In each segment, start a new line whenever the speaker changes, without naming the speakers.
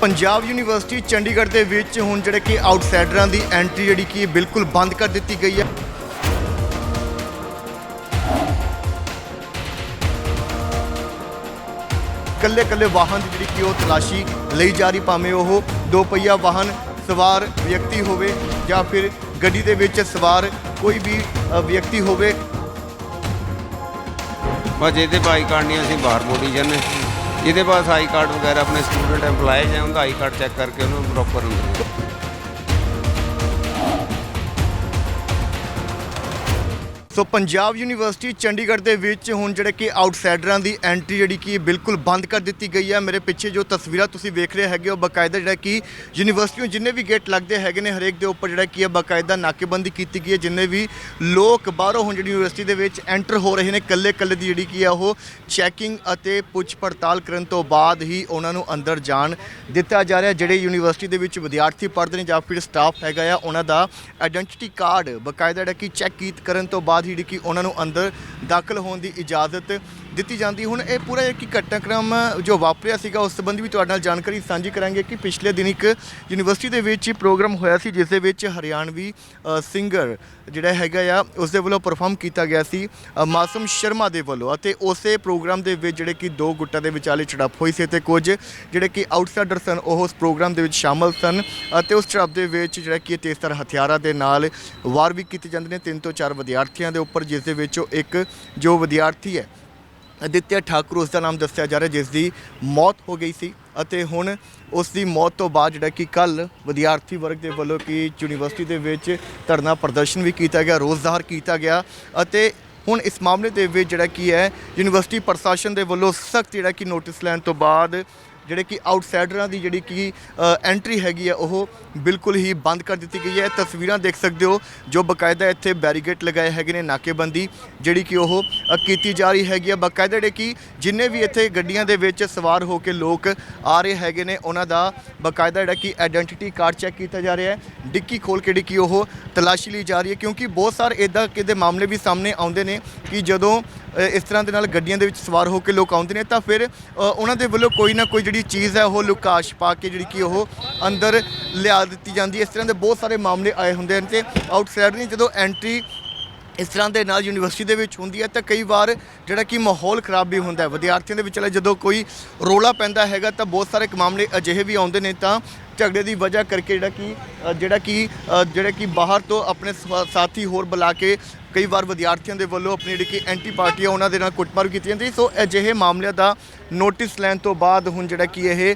Punjab university Chandigarh ਦੇ ਵਿੱਚ ਹੁਣ ਜਿਹੜੇ ਕਿ ਆਊਟਸਾਈਡਰਾਂ ਦੀ ਐਂਟਰੀ ਜਿਹੜੀ ਕਿ ਬਿਲਕੁਲ ਬੰਦ ਕਰ ਦਿੱਤੀ ਗਈ ਹੈ। ਕੱਲੇ ਕੱਲੇ ਵਾਹਨ ਦੀ ਜਿਹੜੀ ਕਿ ਉਹ ਤਲਾਸ਼ੀ ਲਈ ਜਾ ਰਹੀ, ਭਾਵੇਂ ਉਹ ਦੋ ਪਹੀਆ ਵਾਹਨ ਸਵਾਰ ਵਿਅਕਤੀ ਹੋਵੇ ਜਾਂ ਫਿਰ ਗੱਡੀ ਦੇ ਵਿੱਚ ਸਵਾਰ ਕੋਈ ਵੀ ਵਿਅਕਤੀ ਹੋਵੇ।
ਬਸ ਜਿਹਦੇ ਬਾਈ ਨਹੀਂ, ਅਸੀਂ ਬਾਹਰ ਮੋੜੀ ਜਾਂਦੇ। ਜਿਹਦੇ ਪਾਸ ਆਈ ਕਾਰਡ ਵਗੈਰਾ ਆਪਣੇ ਸਟੂਡੈਂਟ ਐਮਪਲਾਈ ਜਾਂ ਉਹਦਾ ਆਈ ਕਾਰਡ ਚੈੱਕ ਕਰਕੇ ਉਹਨੂੰ ਪ੍ਰੋਪਰ ਅੰਦਰ
ਸੋ ਪੰਜਾਬ ਯੂਨੀਵਰਸਿਟੀ ਚੰਡੀਗੜ੍ਹ ਦੇ ਵਿੱਚ ਹੁਣ ਜਿਹੜੇ ਕਿ ਆਊਟਸਾਈਡਰਾਂ ਦੀ ਐਂਟਰੀ ਜਿਹੜੀ ਕਿ ਬਿਲਕੁਲ ਬੰਦ ਕਰ ਦਿੱਤੀ ਗਈ ਹੈ। ਮੇਰੇ ਪਿੱਛੇ ਜੋ ਤਸਵੀਰਾਂ ਤੁਸੀਂ ਵੇਖ ਰਹੇ ਹੈਗੇ ਉਹ ਬਕਾਇਦਾ ਜਿਹੜਾ ਕਿ ਯੂਨੀਵਰਸਿਟੀਆਂ ਜਿੰਨੇ ਵੀ ਗੇਟ ਲੱਗਦੇ ਹੈਗੇ ਨੇ ਹਰੇਕ ਦੇ ਉੱਪਰ ਜਿਹੜਾ ਕੀ ਹੈ ਬਕਾਇਦਾ ਨਾਕੇਬੰਦੀ ਕੀਤੀ ਗਈ ਹੈ, ਜਿੰਨੇ ਵੀ ਲੋਕ ਬਾਹਰੋਂ ਹੁਣ ਜਿਹੜੀ ਯੂਨੀਵਰਸਿਟੀ ਦੇ ਵਿੱਚ ਐਂਟਰ ਹੋ ਰਹੇ ਨੇ ਕੱਲੇ ਕੱਲੇ ਦੀ ਜਿਹੜੀ ਕੀ ਹੈ ਉਹ ਚੈਕਿੰਗ ਅਤੇ ਪੁੱਛ ਪੜਤਾਲ ਕਰਨ ਤੋਂ ਬਾਅਦ ਹੀ ਉਹਨਾਂ ਨੂੰ ਅੰਦਰ ਜਾਣ ਦਿੱਤਾ ਜਾ ਰਿਹਾ ਜਿਹੜੇ ਯੂਨੀਵਰਸਿਟੀ ਦੇ ਵਿੱਚ ਵਿਦਿਆਰਥੀ ਪੜ੍ਹਦੇ ਨੇ ਜਾਂ ਫਿਰ ਸਟਾਫ ਹੈਗਾ ਆ, ਉਹਨਾਂ ਦਾ ਆਇਡੈਂਟੀਟੀ ਕਾਰਡ ਬਕਾਇਦਾ ਜਿਹੜਾ ਕਿ ਚੈੱਕ ਕੀਤ ਕਰਨ ਤੋਂ ਬਾਅਦ ਜਿਹੜੀ ਕਿ ਉਹਨਾਂ ਨੂੰ ਅੰਦਰ ਦਾਖਲ ਹੋਣ ਦੀ ਇਜਾਜ਼ਤ ਦਿੱਤੀ ਜਾਂਦੀ। ਹੁਣ ਇਹ ਪੂਰਾ ਇੱਕ ਘਟਨਾਕ੍ਰਮ ਜੋ ਵਾਪਰਿਆ ਸੀਗਾ, ਉਸ ਸੰਬੰਧੀ ਵੀ ਤੁਹਾਡੇ ਨਾਲ ਜਾਣਕਾਰੀ ਸਾਂਝੀ ਕਰਾਂਗੇ ਕਿ ਪਿਛਲੇ ਦਿਨ ਇੱਕ ਯੂਨੀਵਰਸਿਟੀ ਦੇ ਵਿੱਚ ਹੀ ਪ੍ਰੋਗਰਾਮ ਹੋਇਆ ਸੀ, ਜਿਸ ਦੇ ਵਿੱਚ ਹਰਿਆਣਵੀ ਸਿੰਗਰ ਜਿਹੜਾ ਹੈਗਾ ਆ, ਉਸ ਦੇ ਵੱਲੋਂ ਪਰਫਾਰਮ ਕੀਤਾ ਗਿਆ ਸੀ ਮਾਸਮ ਸ਼ਰਮਾ ਦੇ ਵੱਲੋਂ ਅਤੇ ਉਸੇ ਪ੍ਰੋਗਰਾਮ ਦੇ ਵਿੱਚ ਜਿਹੜੇ ਕਿ ਦੋ ਗੁੱਟਾਂ ਦੇ ਵਿਚਾਲੇ ਝੜਪ ਹੋਈ ਸੀ ਤੇ ਕੁਝ ਜਿਹੜੇ ਕਿ ਆਊਟਸਾਈਡਰ ਸਨ, ਉਹ ਉਸ ਪ੍ਰੋਗਰਾਮ ਦੇ ਵਿੱਚ ਸ਼ਾਮਲ ਸਨ ਅਤੇ ਉਸ ਝੜਪ ਦੇ ਵਿੱਚ ਜਿਹੜਾ ਕਿ ਤੇਜ਼ਤਰ ਹਥਿਆਰਾਂ ਦੇ ਨਾਲ ਵਾਰ ਵੀ ਕੀਤੇ ਜਾਂਦੇ ਨੇ। ਤਿੰਨ ਤੋਂ ਚਾਰ ਵਿਦਿਆਰਥੀਆਂ ਦੇ ਉੱਪਰ, ਜਿਸ ਦੇ ਵਿੱਚੋਂ ਇੱਕ ਜੋ ਵਿਦਿਆਰਥੀ ਹੈ ਅਦਿੱਤਿਆ ਠਾਕੁਰ ਉਸ ਦਾ ਨਾਮ ਦੱਸਿਆ ਜਾ ਰਿਹਾ ਜਿਸ ਦੀ ਮੌਤ ਹੋ ਗਈ ਸੀ ਅਤੇ ਹੁਣ ਉਸ ਦੀ ਮੌਤ ਤੋਂ ਬਾਅਦ ਜਿਹੜਾ ਕਿ ਕੱਲ ਵਿਦਿਆਰਥੀ ਵਰਗ ਦੇ ਵੱਲੋਂ ਕਿ ਯੂਨੀਵਰਸਿਟੀ ਦੇ ਵਿੱਚ ਧਰਨਾ ਪ੍ਰਦਰਸ਼ਨ ਵੀ ਕੀਤਾ ਗਿਆ, ਰੋਸ ਜ਼ਾਹਰ ਕੀਤਾ ਗਿਆ ਅਤੇ ਹੁਣ ਇਸ ਮਾਮਲੇ ਦੇ ਵਿੱਚ ਜਿਹੜਾ ਕੀ ਹੈ, ਯੂਨੀਵਰਸਿਟੀ ਪ੍ਰਸ਼ਾਸਨ ਦੇ ਵੱਲੋਂ ਸਖਤ ਜਿਹੜਾ ਕਿ ਨੋਟਿਸ ਲੈਣ ਤੋਂ ਬਾਅਦ ਜਿਹੜੇ ਕਿ ਆਊਟਸਾਈਡਰਾਂ ਦੀ ਜਿਹੜੀ ਕਿ ਐਂਟਰੀ ਹੈਗੀ ਹੈ, ਉਹ ਬਿਲਕੁਲ ਹੀ ਬੰਦ ਕਰ ਦਿੱਤੀ ਗਈ ਹੈ। ਤਸਵੀਰਾਂ ਦੇਖ ਸਕਦੇ ਹੋ ਜੋ ਬਕਾਇਦਾ ਇੱਥੇ ਬੈਰੀਗੇਟ ਲਗਾਏ ਹੈਗੇ ਨੇ, ਨਾਕੇਬੰਦੀ ਜਿਹੜੀ ਕਿ ਉਹ ਕੀਤੀ ਜਾ ਰਹੀ ਹੈਗੀ ਆ। ਬਕਾਇਦਾ ਜਿਹੜੇ ਕਿ ਜਿੰਨੇ ਵੀ ਇੱਥੇ ਗੱਡੀਆਂ ਦੇ ਵਿੱਚ ਸਵਾਰ ਹੋ ਕੇ ਲੋਕ ਆ ਰਹੇ ਹੈਗੇ ਨੇ, ਉਹਨਾਂ ਦਾ ਬਕਾਇਦਾ ਜਿਹੜਾ ਕਿ ਆਇਡੈਂਟੀਟੀ ਕਾਰਡ ਚੈੱਕ ਕੀਤਾ ਜਾ ਰਿਹਾ ਹੈ। ਡਿੱਕੀ ਖੋਲ ਕੇ ਜਿਹੜੀ ਕਿ ਉਹ ਤਲਾਸ਼ੀ ਲਈ ਜਾ ਰਹੀ ਹੈ, ਕਿਉਂਕਿ ਬਹੁਤ ਸਾਰੇ ਇਦਾਂ ਕਿਤੇ ਮਾਮਲੇ ਵੀ ਸਾਹਮਣੇ ਆਉਂਦੇ ਨੇ ਕਿ ਜਦੋਂ ਇਸ ਤਰ੍ਹਾਂ ਦੇ ਨਾਲ ਗੱਡੀਆਂ ਦੇ ਵਿੱਚ ਸਵਾਰ ਹੋ ਕੇ ਲੋਕ ਆਉਂਦੇ ਨੇ, ਤਾਂ ਫਿਰ ਉਹਨਾਂ ਦੇ ਵੱਲੋਂ ਕੋਈ ਨਾ ਕੋਈ ਜਿਹੜੀ ਚੀਜ਼ ਹੈ, ਉਹ ਲੁਕਾਸ਼ ਪਾ ਕੇ ਜਿਹੜੀ ਕਿ ਉਹ ਅੰਦਰ ਲਿਆ ਦਿੱਤੀ ਜਾਂਦੀ ਹੈ। ਇਸ ਤਰ੍ਹਾਂ ਦੇ ਬਹੁਤ ਸਾਰੇ ਮਾਮਲੇ ਆਏ ਹੁੰਦੇ ਹਨ ਤੇ ਆਊਟਸਾਈਡ ਦੀ ਜਦੋਂ ਐਂਟਰੀ ਇਸ ਤਰ੍ਹਾਂ ਦੇ ਨਾਲ ਯੂਨੀਵਰਸਿਟੀ ਦੇ ਵਿੱਚ ਹੁੰਦੀ ਹੈ ਤਾਂ ਕਈ ਵਾਰ ਜਿਹੜਾ ਕਿ ਮਾਹੌਲ ਖਰਾਬ ਵੀ ਹੁੰਦਾ ਹੈ। ਵਿਦਿਆਰਥੀਆਂ ਦੇ ਵਿਚਲੇ ਜਦੋਂ ਕੋਈ ਰੋਲਾ ਪੈਂਦਾ ਹੈਗਾ ਤਾਂ ਬਹੁਤ ਸਾਰੇ ਮਾਮਲੇ ਅਜਿਹੇ ਵੀ ਆਉਂਦੇ ਨੇ ਤਾਂ ਝਗੜੇ ਦੀ ਵਜ੍ਹਾ ਕਰਕੇ ਜਿਹੜਾ ਕਿ ਜਿਹੜਾ ਕਿ ਜਿਹੜਾ ਕਿ ਬਾਹਰ ਤੋਂ ਆਪਣੇ ਸਵਾ- ਸਾਥੀ ਹੋਰ ਬੁਲਾ ਕੇ ਕਈ ਵਾਰ ਵਿਦਿਆਰਥੀਆਂ ਦੇ ਵੱਲੋਂ ਆਪਣੀ ਜਿਹੜੀ ਕਿ ਐਂਟੀ ਪਾਰਟੀ ਆ ਉਹਨਾਂ ਦੇ ਨਾਲ ਕੁੱਟਮਾਰ ਕੀਤੀ ਜਾਂਦੀ ਸੋ ਅਜਿਹੇ ਮਾਮਲਿਆਂ ਦਾ ਨੋਟਿਸ ਲੈਣ ਤੋਂ ਬਾਅਦ ਹੁਣ ਜਿਹੜਾ ਕਿ ਇਹ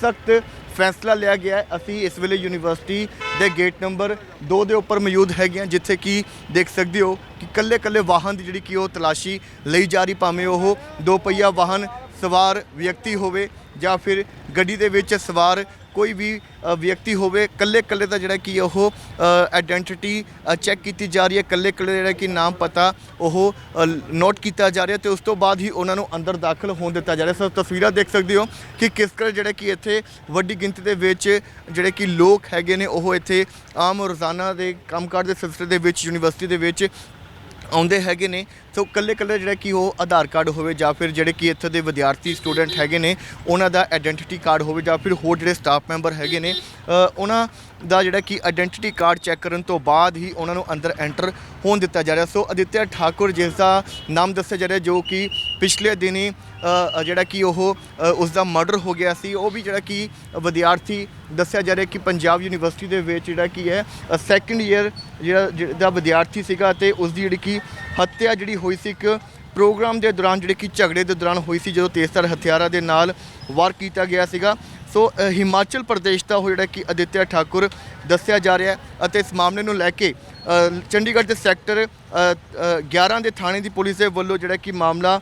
ਸਖਤ ਫੈਸਲਾ ਲਿਆ ਗਿਆ ਹੈ। ਅਸੀਂ ਇਸ ਵੇਲੇ ਯੂਨੀਵਰਸਿਟੀ ਦੇ ਗੇਟ ਨੰਬਰ 2 ਦੇ ਉੱਪਰ ਮੌਜੂਦ ਹੈਗੇ ਹਾਂ, ਜਿੱਥੇ ਕਿ ਦੇਖ ਸਕਦੇ ਹੋ ਕਿ ਕੱਲੇ ਕੱਲੇ ਵਾਹਨ ਦੀ ਜਿਹੜੀ ਕਿ ਉਹ ਤਲਾਸ਼ੀ ਲਈ ਜਾ ਰਹੀ, ਭਾਵੇਂ ਉਹ ਦੋ ਪਹੀਆ ਵਾਹਨ ਸਵਾਰ ਵਿਅਕਤੀ ਹੋਵੇ ਜਾਂ ਫਿਰ ਗੱਡੀ ਦੇ ਵਿੱਚ ਸਵਾਰ ਕੋਈ ਵੀ ਵਿਅਕਤੀ ਹੋਵੇ ਕੱਲੇ ਕੱਲੇ ਦਾ ਜਿਹੜਾ ਕਿ ਉਹ ਆਇਡੈਂਟੀਟੀ ਚੈੱਕ ਕੀਤੀ ਜਾ ਰਹੀ ਹੈ ਕੱਲੇ ਕੱਲੇ ਜਿਹੜਾ ਕਿ ਨਾਮ ਪਤਾ ਉਹ ਨੋਟ ਕੀਤਾ ਜਾ ਰਿਹਾ ਤੇ ਉਸ ਤੋਂ ਬਾਅਦ ਹੀ ਉਹਨਾਂ ਨੂੰ ਅੰਦਰ ਦਾਖਲ ਹੋਣ ਦਿੱਤਾ ਜਾ ਰਿਹਾ। ਸੋ ਤਸਵੀਰਾਂ ਦੇਖ ਸਕਦੇ ਹੋ ਕਿ ਕਿਸ ਤਰ੍ਹਾਂ ਜਿਹੜੇ ਕਿ ਇੱਥੇ ਵੱਡੀ ਗਿਣਤੀ ਦੇ ਵਿੱਚ ਜਿਹੜੇ ਕਿ ਲੋਕ ਹੈਗੇ ਨੇ, ਉਹ ਇੱਥੇ ਆਮ ਰੋਜ਼ਾਨਾ ਦੇ ਕੰਮਕਾਰ ਦੇ ਸਿਲਸਿਲੇ ਦੇ ਵਿੱਚ, ਯੂਨੀਵਰਸਿਟੀ ਦੇ ਵਿੱਚ ਆਉਂਦੇ ਹੈਗੇ ਨੇ। ਸੋ ਕੱਲੇ ਕੱਲੇ ਜਿਹੜਾ ਕਿ ਉਹ ਆਧਾਰ ਕਾਰਡ ਹੋਵੇ ਜਾਂ ਫਿਰ ਜਿਹੜੇ ਕਿ ਇੱਥੇ ਦੇ ਵਿਦਿਆਰਥੀ ਸਟੂਡੈਂਟ ਹੈਗੇ ਨੇ, ਉਹਨਾਂ ਦਾ ਆਇਡੈਂਟੀਟੀ ਕਾਰਡ ਹੋਵੇ ਜਾਂ ਫਿਰ ਹੋਰ ਜਿਹੜੇ ਸਟਾਫ ਮੈਂਬਰ ਹੈਗੇ ਨੇ ਉਹਨਾਂ ਦਾ ਜਿਹੜਾ ਕਿ ਆਇਡੈਂਟੀਟੀ ਕਾਰਡ ਚੈੱਕ ਕਰਨ ਤੋਂ ਬਾਅਦ ਹੀ ਉਹਨਾਂ ਨੂੰ ਅੰਦਰ ਐਂਟਰ ਹੋਣ ਦਿੱਤਾ ਜਾ ਰਿਹਾ। ਸੋ ਅਦਿੱਤਿਆ ਠਾਕੁਰ, ਜਿਸ ਦਾ ਨਾਮ ਦੱਸਿਆ ਜਾ ਰਿਹਾ ਜੋ ਕਿ ਪਿਛਲੇ ਦਿਨੀ ਜਿਹੜਾ ਕਿ ਉਹ ਅ, ਉਸ ਦਾ ਮਰਡਰ ਹੋ ਗਿਆ ਸੀ ਉਹ ਵੀ ਜਿਹੜਾ ਕਿ ਵਿਦਿਆਰਥੀ ਦੱਸਿਆ ਜਾ ਰਿਹਾ ਕਿ ਪੰਜਾਬ ਯੂਨੀਵਰਸਿਟੀ ਦੇ ਵਿੱਚ ਜਿਹੜਾ ਕੀ ਹੈ ਸੈਕੰਡ ਈਅਰ ਜਿਹੜਾ ਦਾ ਵਿਦਿਆਰਥੀ ਸੀਗਾ ਤੇ ਉਸ ਦੀ ਜਿਹੜੀ ਕਿ ਹੱਤਿਆ ਜਿਹੜੀ ਹੋਈ ਸੀ ਇੱਕ ਪ੍ਰੋਗਰਾਮ ਦੇ ਦੌਰਾਨ ਜਿਹੜੇ ਕਿ ਝਗੜੇ ਦੇ ਦੌਰਾਨ ਹੋਈ ਸੀ ਜਦੋਂ ਤੇਜ਼ਤਰ ਹਥਿਆਰਾਂ ਦੇ ਨਾਲ ਵਾਰ ਕੀਤਾ ਗਿਆ ਸੀਗਾ। ਸੋ ਹਿਮਾਚਲ ਪ੍ਰਦੇਸ਼ ਦਾ ਉਹ ਜਿਹੜਾ ਕਿ ਅਦਿੱਤਿਆ ਠਾਕੁਰ ਦੱਸਿਆ ਜਾ ਰਿਹਾ ਅਤੇ ਇਸ ਮਾਮਲੇ ਨੂੰ ਲੈ ਕੇ ਚੰਡੀਗੜ੍ਹ ਦੇ ਸੈਕਟਰ ਅ, 11 ਦੇ ਥਾਣੇ ਦੀ ਪੁਲਿਸ ਦੇ ਵੱਲੋਂ ਜਿਹੜਾ ਕਿ ਮਾਮਲਾ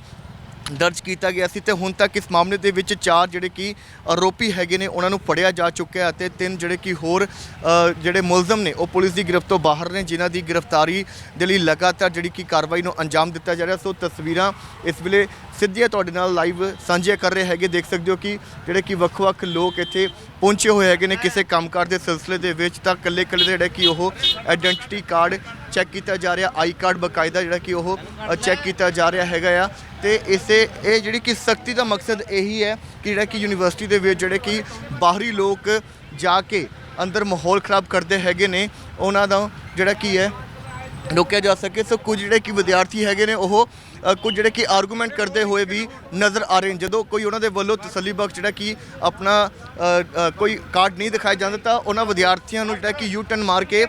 ਦਰਜ ਕੀਤਾ ਗਿਆ ਸੀ ਤੇ ਹੁਣ ਤੱਕ ਇਸ ਮਾਮਲੇ ਦੇ ਵਿੱਚ ਚਾਰ ਜਿਹੜੇ ਕਿ ਆਰੋਪੀ ਹੈਗੇ ਨੇ, ਉਹਨਾਂ ਨੂੰ ਫੜਿਆ ਜਾ ਚੁੱਕਿਆ ਅਤੇ ਤਿੰਨ ਜਿਹੜੇ ਕਿ ਹੋਰ ਜਿਹੜੇ ਮੁਲਜ਼ਮ ਨੇ, ਉਹ ਪੁਲਿਸ ਦੀ ਗ੍ਰਿਫਤ ਤੋਂ ਬਾਹਰ ਨੇ, ਜਿਨ੍ਹਾਂ ਦੀ ਗ੍ਰਿਫਤਾਰੀ ਦੇ ਲਈ ਲਗਾਤਾਰ ਜਿਹੜੀ ਕਿ ਕਾਰਵਾਈ ਨੂੰ ਅੰਜਾਮ ਦਿੱਤਾ ਜਾ ਰਿਹਾ। ਸੋ ਤਸਵੀਰਾਂ ਇਸ ਵੇਲੇ ਸਿੱਧੀਆਂ ਤੁਹਾਡੇ ਨਾਲ ਲਾਈਵ ਸਾਂਝੀਆਂ ਕਰ ਰਹੇ ਹੈਗੇ। ਦੇਖ ਸਕਦੇ ਹੋ ਕਿ ਜਿਹੜੇ ਕਿ ਵੱਖ-ਵੱਖ ਲੋਕ ਇੱਥੇ ਪਹੁੰਚੇ ਹੋਏ ਹੈਗੇ ਨੇ ਕਿਸੇ ਕੰਮਕਾਰ ਦੇ ਸਿਲਸਿਲੇ ਦੇ ਵਿੱਚ ਤਾਂ ਕੱਲੇ-ਕੱਲੇ ਜਿਹੜਾ ਕਿ ਉਹ ਆਇਡੈਂਟੀਟੀ ਕਾਰਡ ਚੈੱਕ ਕੀਤਾ ਜਾ ਰਿਹਾ ਆਈ ਕਾਰਡ ਬਕਾਇਦਾ ਜਿਹੜਾ ਕਿ ਉਹ ਚੈੱਕ ਕੀਤਾ ਜਾ ਰਿਹਾ ਹੈਗਾ ਆ। ਤੇ ਇਸੇ ਇਹ ਜਿਹੜੀ ਕਿ ਸਖਤੀ ਦਾ ਮਕਸਦ ਇਹੀ ਹੈ ਕਿ ਜਿਹੜਾ ਕਿ ਯੂਨੀਵਰਸਿਟੀ ਦੇ ਵਿੱਚ ਜਿਹੜੇ ਕਿ ਬਾਹਰੀ ਲੋਕ ਜਾ ਕੇ ਅੰਦਰ ਮਾਹੌਲ ਖਰਾਬ ਕਰਦੇ ਹੈਗੇ ਨੇ, ਉਹਨਾਂ ਦਾ ਜਿਹੜਾ ਕੀ ਹੈ, ਰੋਕਿਆ ਜਾ ਸਕੇ। ਸੋ ਕੁਝ ਜਿਹੜੇ ਕਿ ਵਿਦਿਆਰਥੀ ਹੈਗੇ ਨੇ, ਉਹ ਕੁਝ ਜਿਹੜੇ ਕਿ ਆਰਗੂਮੈਂਟ ਕਰਦੇ ਹੋਏ ਵੀ ਨਜ਼ਰ ਆ ਰਹੇ ਨੇ। ਜਦੋਂ ਕੋਈ ਉਹਨਾਂ ਦੇ ਵੱਲੋਂ ਤਸੱਲੀਬਖਸ਼ ਜਿਹੜਾ ਕਿ ਆਪਣਾ ਕੋਈ ਕਾਰਡ ਨਹੀਂ ਦਿਖਾਇਆ ਜਾਂਦਾ ਤਾਂ ਉਹਨਾਂ ਵਿਦਿਆਰਥੀਆਂ ਨੂੰ ਜਿਹੜਾ ਕਿ ਯੂ ਟਰਨ ਮਾਰ ਕੇ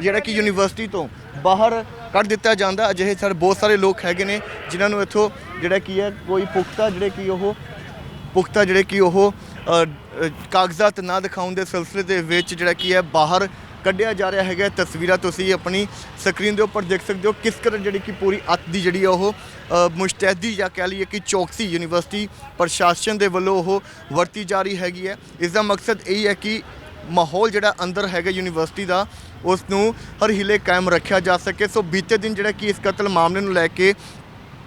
ਜਿਹੜਾ ਕਿ ਯੂਨੀਵਰਸਿਟੀ ਤੋਂ ਬਾਹਰ ਕੱਢ ਦਿੱਤਾ ਜਾਂਦਾ। ਅਜਿਹੇ ਸਰ ਬਹੁਤ ਸਾਰੇ ਲੋਕ ਹੈਗੇ ਨੇ, ਜਿਨ੍ਹਾਂ ਨੂੰ ਇੱਥੋਂ ਜਿਹੜਾ ਕੀ ਹੈ, ਕੋਈ ਪੁਖਤਾ ਜਿਹੜੇ ਕਿ ਉਹ, ਪੁਖਤਾ ਜਿਹੜੇ ਕਿ ਉਹ ਕਾਗਜ਼ਾਤ ਨਾ ਦਿਖਾਉਣ ਦੇ ਸਿਲਸਿਲੇ ਦੇ ਵਿੱਚ ਜਿਹੜਾ ਕੀ ਹੈ, ਬਾਹਰ ਕੱਢਿਆ ਜਾ ਰਿਹਾ ਹੈਗਾ। ਤਸਵੀਰਾਂ ਤੁਸੀਂ ਆਪਣੀ ਸਕਰੀਨ ਦੇ ਉੱਪਰ ਦੇਖ ਸਕਦੇ ਹੋ। ਕਿਸ ਤਰ੍ਹਾਂ ਜਿਹੜੀ ਕਿ ਪੂਰੀ ਅੱਤ ਦੀ ਜਿਹੜੀ ਹੈ ਉਹ ਮੁਸ਼ਤੈਦੀ ਜਾਂ ਕਹਿ ਲਈਏ ਕਿ ਚੌਕਸੀ ਯੂਨੀਵਰਸਿਟੀ ਪ੍ਰਸ਼ਾਸਨ ਦੇ ਵੱਲੋਂ ਉਹ ਵਰਤੀ ਜਾ ਰਹੀ ਹੈਗੀ ਹੈ। ਇਸ ਦਾ ਮਕਸਦ ਇਹ ਹੈ ਕਿ ਮਾਹੌਲ ਜਿਹੜਾ ਅੰਦਰ ਹੈਗਾ ਯੂਨੀਵਰਸਿਟੀ ਦਾ ਉਸ ਨੂੰ ਹਰ ਹਿਲੇ ਕਾਇਮ ਰੱਖਿਆ ਜਾ ਸਕੇ। ਸੋ ਬੀਤੇ ਦਿਨ ਜਿਹੜਾ ਕਿ ਇਸ ਕਤਲ ਮਾਮਲੇ ਨੂੰ ਲੈ ਕੇ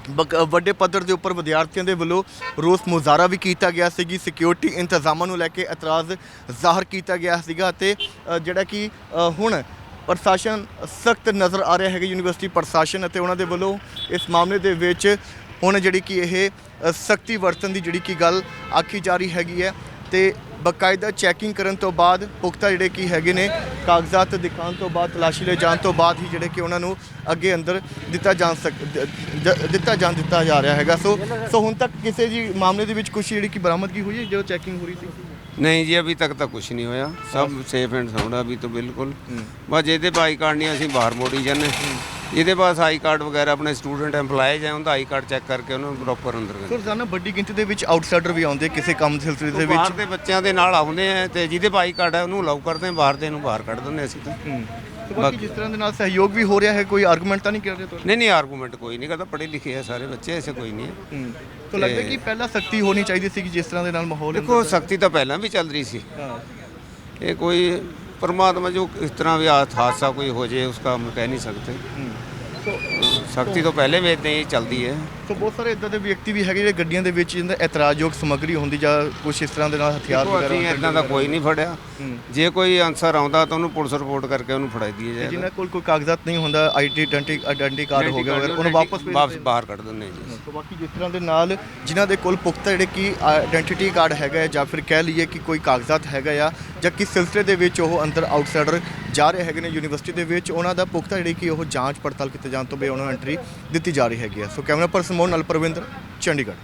ਬਕ- ਵੱਡੇ ਪੱਧਰ ਦੇ ਉੱਪਰ ਵਿਦਿਆਰਥੀਆਂ ਦੇ ਵੱਲੋਂ ਰੋਸ ਮੁਜ਼ਾਹਰਾ ਵੀ ਕੀਤਾ ਗਿਆ ਸੀਗੀ। ਸਿਕਿਉਰਿਟੀ ਇੰਤਜ਼ਾਮਾਂ ਨੂੰ ਲੈ ਕੇ ਇਤਰਾਜ਼ ਜ਼ਾਹਰ ਕੀਤਾ ਗਿਆ ਸੀਗਾ ਤੇ ਜਿਹੜਾ ਕਿ ਹੁਣ ਪ੍ਰਸ਼ਾਸਨ ਸਖਤ ਨਜ਼ਰ ਆ ਰਿਹਾ ਹੈਗਾ ਯੂਨੀਵਰਸਿਟੀ ਪ੍ਰਸ਼ਾਸਨ ਅਤੇ ਉਹਨਾਂ ਦੇ ਵੱਲੋਂ ਇਸ ਮਾਮਲੇ ਦੇ ਵਿੱਚ ਹੁਣ ਜਿਹੜੀ ਕਿ ਇਹ ਸਖਤੀ ਵਰਤਣ ਦੀ ਜਿਹੜੀ ਕਿ ਗੱਲ ਆਖੀ ਜਾ ਰਹੀ ਹੈਗੀ ਹੈ। ਤੇ ਬਕਾਇਦਾ ਚੈਕਿੰਗ ਕਰਨ ਤੋਂ ਬਾਅਦ ਪੁਖਤਾ ਜਿਹੜੇ ਕੀ ਹੈਗੇ ਨੇ ਕਾਗਜ਼ਾਤ ਦਿਖਾਉਣ ਤੋਂ ਬਾਅਦ ਤਲਾਸ਼ੀ ਲੈ ਜਾਣ ਤੋਂ ਬਾਅਦ ਹੀ ਜਿਹੜੇ ਕਿ ਉਹਨਾਂ ਨੂੰ ਅੱਗੇ ਅੰਦਰ ਦਿੱਤਾ ਜਾ ਸਕ ਦਿੱਤਾ ਜਾਂ ਦਿੱਤਾ ਜਾ ਰਿਹਾ ਹੈਗਾ। ਸੋ ਸੋ ਹੁਣ ਤੱਕ ਕਿਸੇ ਜੀ ਮਾਮਲੇ ਦੇ ਵਿੱਚ ਕੁਝ ਜਿਹੜੀ ਕਿ ਬਰਾਮਦਗੀ ਹੋਈ ਹੈ ਜਦੋਂ ਚੈਕਿੰਗ ਹੋ ਰਹੀ ਸੀ?
ਨਹੀਂ ਜੀ ਅਭੀ ਤੱਕ ਤਾਂ ਕੁਝ ਨਹੀਂ ਹੋਇਆ। ਸਭ ਸੇਫ ਐਂਡ ਸਾਊਂਡ ਆ ਅਭੀ ਤਾਂ ਬਿਲਕੁਲ। ਬਸ ਇਹਦੇ ਬਾਈਕਾਟ ਨਹੀਂ ਅਸੀਂ ਬਾਹਰ ਮੋੜੀ ਜਾਂਦੇ। ਇਹਦੇ ਪਾਸ ਆਈ ਕਾਰਡ ਵਗੈਰਾ ਆਪਣੇ ਸਟੂਡੈਂਟ EMPLOYEES ਹੈ ਉਹਦਾ ਆਈ ਕਾਰਡ ਚੈੱਕ ਕਰਕੇ ਉਹਨੂੰ ਪ੍ਰੋਪਰ ਅੰਦਰ ਸਰ
ਜਾਨਾ ਵੱਡੀ ਗਿਣਤੀ ਦੇ ਵਿੱਚ ਆਊਟਸਾਈਡਰ ਵੀ ਆਉਂਦੇ ਕਿਸੇ ਕੰਮ ਸਿਲਸਿਲੇ ਦੇ
ਬਾਹਰ ਦੇ ਬੱਚਿਆਂ ਦੇ ਨਾਲ ਆਉਂਦੇ ਆ ਤੇ ਜਿਹਦੇ ਪਾਸ ਕਾਰਡ ਹੈ ਉਹਨੂੰ ਅਲਾਉ ਕਰਦੇ ਆ ਬਾਹਰ ਦੇ ਨੂੰ ਬਾਹਰ ਕੱਢ ਦਿੰਦੇ ਅਸੀਂ ਤਾਂ।
ਬਾਕੀ ਜਿਸ ਤਰ੍ਹਾਂ ਦੇ ਨਾਲ ਸਹਿਯੋਗ ਵੀ ਹੋ ਰਿਹਾ ਹੈ ਕੋਈ ਆਰਗੂਮੈਂਟ ਤਾਂ ਨਹੀਂ ਕਰ ਤੁਸੀਂ?
ਨਹੀਂ ਨਹੀਂ ਆਰਗੂਮੈਂਟ ਕੋਈ ਨਹੀਂ ਕਰਦਾ ਪੜ੍ਹੇ ਲਿਖੇ ਆ ਸਾਰੇ ਬੱਚੇ ਐਸੇ ਕੋਈ ਨਹੀਂ ਹੈ।
ਲੱਗਦਾ ਕਿ ਪਹਿਲਾਂ ਸਖਤੀ ਹੋਣੀ ਚਾਹੀਦੀ ਸੀ ਕਿ ਜਿਸ ਤਰ੍ਹਾਂ ਦੇ ਨਾਲ ਮਾਹੌਲ
ਦੇਖੋ ਸਖਤੀ ਤਾਂ ਪਹਿਲਾਂ ਵੀ ਚੱਲ ਰਹੀ ਸੀ। ਇਹ ਕੋਈ ਪਰਮਾਤਮਾ ਜੋ ਇਸ ਤਰ੍ਹਾਂ ਵੀ ਹਾਦਸਾ ਕੋਈ ਹੋ ਜੇ ਉਸਕਾ ਹਮ ਕਹਿ
ਨਹੀਂ ਸਕਤੇ
ਸਖਤੀ ਤੋਂ ਪਹਿਲੇ ਵੀ ਇਦਾਂ ਹੀ ਚੱਲਦੀ ਹੈ।
ਸੋ ਬਹੁਤ ਸਾਰੇ ਇਦਾਂ ਦੇ ਵਿਅਕਤੀ ਵੀ ਹੈਗੇ ਜਿਹੜੇ ਗੱਡੀਆਂ ਦੇ ਵਿੱਚ ਜਿੰਦਾ ਇਤਰਾਜ਼ਯੋਗ ਸਮੱਗਰੀ ਹੁੰਦੀ ਜਾਂ ਕੁਝ ਇਸ ਤਰ੍ਹਾਂ ਦੇ ਨਾਲ ਹਥਿਆਰ
ਦੇਖੋ
ਵਗੈਰਾ
ਅਸੀਂ ਇਦਾਂ ਦਾ ਕੋਈ ਨਹੀਂ ਫੜਿਆ। ਜੇ ਕੋਈ ਆਨਸਰ ਆਉਂਦਾ ਤਾਂ ਉਹਨੂੰ ਪੁਲਿਸ ਰਿਪੋਰਟ ਕਰਕੇ ਉਹਨੂੰ ਫੜਾਈ
ਤੇ
ਜਾਏਗਾ
ਜਿਨ੍ਹਾਂ ਕੋਲ ਕੋਈ ਕਾਗਜ਼ਾਤ ਨਹੀਂ ਹੁੰਦਾ ਆਈਟੀ ਆਇਡੈਂਟੀ ਆਇਡੈਂਟੀ ਕਾਰਡ ਹੋ ਗਿਆ ਵਗੈਰਾ ਉਹਨੂੰ ਵਾਪਸ ਭੇਜ
ਵਾਪਸ। ਬਾਹਰ ਕੱਢ ਦਿੰਦੇ ਜੀ
ਸੋ ਬਾਕੀ ਜਿਸ ਤਰ੍ਹਾਂ ਦੇ ਨਾਲ ਜਿਨ੍ਹਾਂ ਦੇ ਕੋਲ ਪੁਖਤਾ ਜਿਹੜੇ ਕਿ ਆਇਡੈਂਟੀਟੀ ਕਾਰਡ ਹੈਗਾ ਹੈ ਜਾਂ ਫਿਰ ਕਹਿ ਲਈਏ ਕਿ ਕੋਈ ਕਾਗਜ਼ਾਤ ਹੈਗਾ ਆ ਜਾਂ ਕਿਸ ਸਿਲਸਿਲੇ ਦੇ ਵਿੱਚ ਉਹ ਅੰਦਰ ਆਊਟਸਾਈਡਰ ਜਾ ਰਹੇ ਹੈਗੇ ਨੇ ਯੂਨੀਵਰਸਿਟੀ ਦੇ ਵਿੱਚ ਉਹਨਾਂ ਦਾ ਪੁਖਤਾ ਜਿਹੜੀ ਕਿ ਉਹ ਜਾਂਚ ਪੜਤਾਲ ਕੀਤੇ ਜਾਣ ਤੋਂ ਬਾਅਦ ਉਹਨਾਂ ਨੂੰ ਐਂਟਰੀ ਦਿੱਤੀ ਜਾ ਰਹੀ ਹੈਗੀ ਹੈ ਸੋ ਕੈਮਰਾ ਪਰਸਨ ਮੋਹਨ ਨਾਲ ਪ੍ਰਵਿੰਦਰ ਚੰਡੀਗੜ੍ਹ।